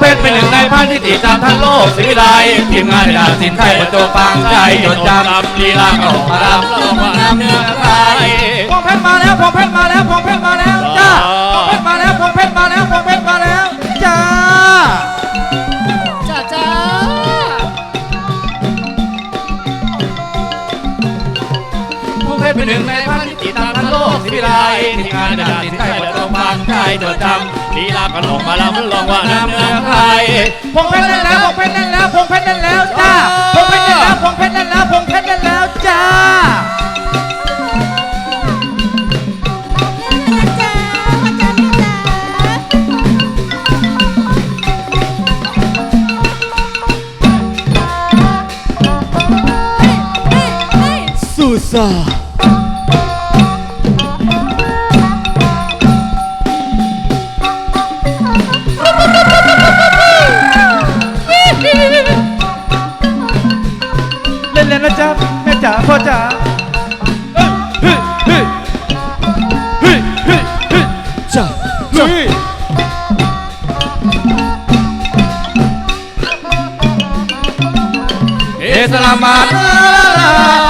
เป็นเป็นหนึ่งในภานที่ติตามทั้งโลกสีลายทีมงานดาสินไทยบรรจงฟังใจจดจำลีลาของมารับลงมาเนื้อไทยพงเพชรมาแล้วพงเพชรมาแล้วพงเพชรมาแล้วจ้าพงเพชรมาแล้วพงเพชรมาแล้วพงเพชรมาแล้วจ้าจ้าจ้าพงเพชรเป็นหนึ่งในภาคที่ติดตามทั้งโลกสีลายทีมงานดาสินไทยบรรจงฟังใจจดจำลีลาของมารับลงมาเนื้อ พงเพชรนั่นแล้วพงเพชรนั่นแล้วพงเพชรนั่นแล้วจ้าพงเพชรนั่นแล้วพงเพชรนั่นแล้วพงเพชรนั่นแล้วจ้าสู้ซ่า Selamat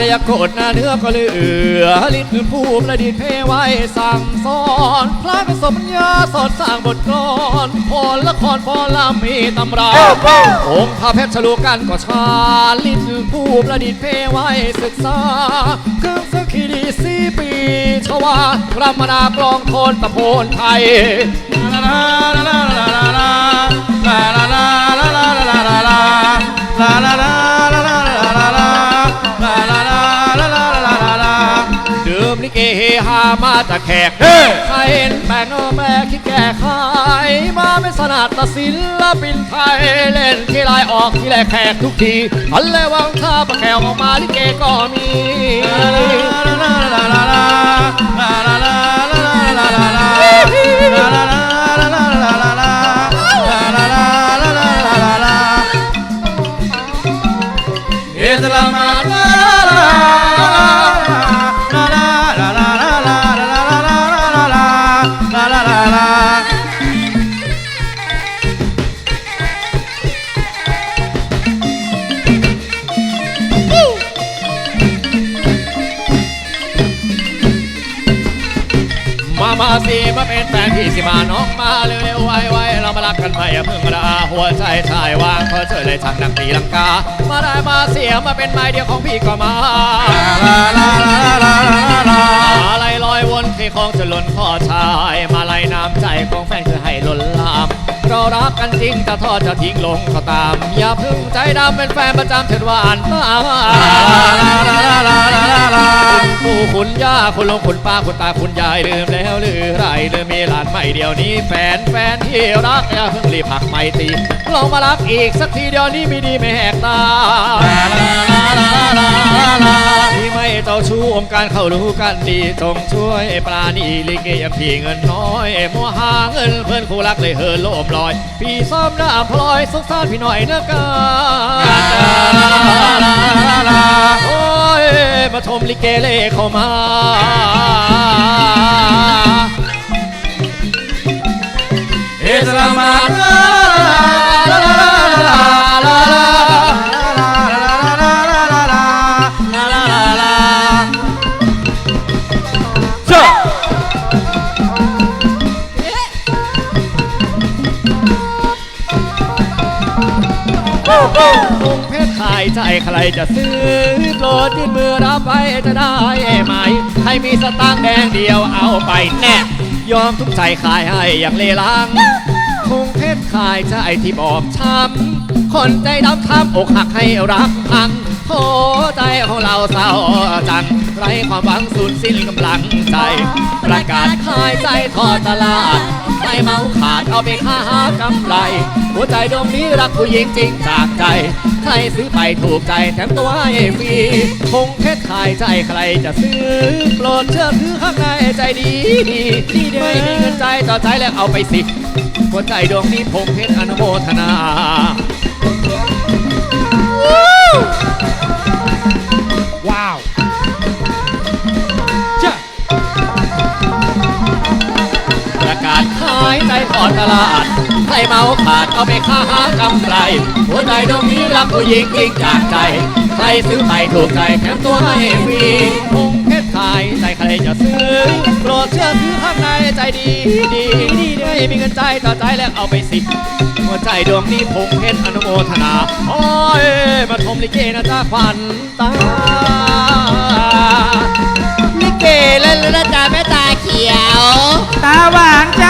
ระยะโกดหนาเนื้อก็เหลือลิ้นผู้ประดิษฐ์เพไว้สั่งสอนพระกสมญาสอนสร้างบทกลอนพรละครพรละมีตำราองค์พระเพชรชลูกันก็ชาลิ้นผู้ประดิษฐ์เพไว้ศึกษาเครื่องสกขีดีสีปีชวารามนากรองทนตะโพนไทย เกเฮฮามาจากแขกเฮ้ใครเห็นแปลกหน้าแม่คิดแก้ไขมาเป็นสนาตศิลปินไทยเล่นที่ไรออกที่แรกแขกทุกทีอันเลยวังท่าประแขวออกมาลิเกก็มีมา มาสีมาเป็นแฟนพี่สิมาน้องมาเร็วๆไวๆเรามารักกันใหม่อย่าเพิ่งมาลาหัวใจชายวางเพอเจอเลยช่างนักตีลังกา มาได้มาเสียมาเป็นไม้เดียวของพี่ก็มาอะไรลอยวนที่คลองจะล้นข้อชาย มาลายน้ำใจของแฟนคือให้ล้นลาม เรารักกันจริงแต่ทอดจะทิ้งลงก็ตาม อย่าพึ่งใจดำเป็นแฟนประจำเถิดหวาอันตาคุณปู่คุณย่าคุณลงคุณป้าคุณตาคุณยายลืมแล้วลือไรลืมมีหลานใหม่เดี๋ยวนี้แฟนแฟนที่รักอย่าเพิ่งรีบหักไม่ตีลองมารักอีกสักทีเดียวนี้ม่ดีไม่แหกตา จ้าชู้องค์การเข้ารู้กันดีจงช่วยปลานีลิเกยมพี่เงินน้อยมัวหาเงินเพื่อนคู่รักเลยเฮินโลมลอย พี่ซ้อมหน้าพลอยสงสารพี่หน่อยนะกาโอ้ยมาชมลิเกเล่เข้ามา ใช่ใจใครจะซื้อโปรดยื่นมือรับไปจะได้ไหมให้มีสตางค์แดงเดียวเอาไปแน่ยอมทุกใจขายให้อย่างเลลังคงเพชรขายใจที่บอบช้ำคนใจดำทำอกหักให้รักพัง โอ้ใจของเราเศร้าจังไรความหวังสูญสิ้นกำลังใจ ประกาศขายใจทอดตลาดไม่เมาขาดเอาไปค้ากำไร หัวใจดวงนี้รักผู้หญิงจริงจากใจ ใครซื้อไปถูกใจแถมตัวให้ฟรีคงเพชรขายใจใครจะซื้อ โปรดเชื่อถือข้างในใจดีดีดีเด้ไม่มีเงินใจต่อใจแล้วเอาไปสิหัวใจดวงนี้พงเพชรอนุโมทนา ว้าวจ้าประกาศขายใจทอตลาดใครเมาขาดเอาไปค้ากำไร หัวใจดวงนี้รักผู้หญิงจริงจากใจ ใครซื้อไปถูกใจแถมตัวให้ฟรีคงเพชรขายใจใครจะซื้อโปรดเชื่อถือข้างในใจดีดี มีเงินใจต่อใจแล้วเอาไปสิ หัวใจดวงนี้ผงเห็นอนุโมทนา โอ้ย มาทมลิเกนะจ้าขวัญตา ลิเกเล่นแล้วนะจ๊ะแม่ตาเขียว ตาหวานจ้า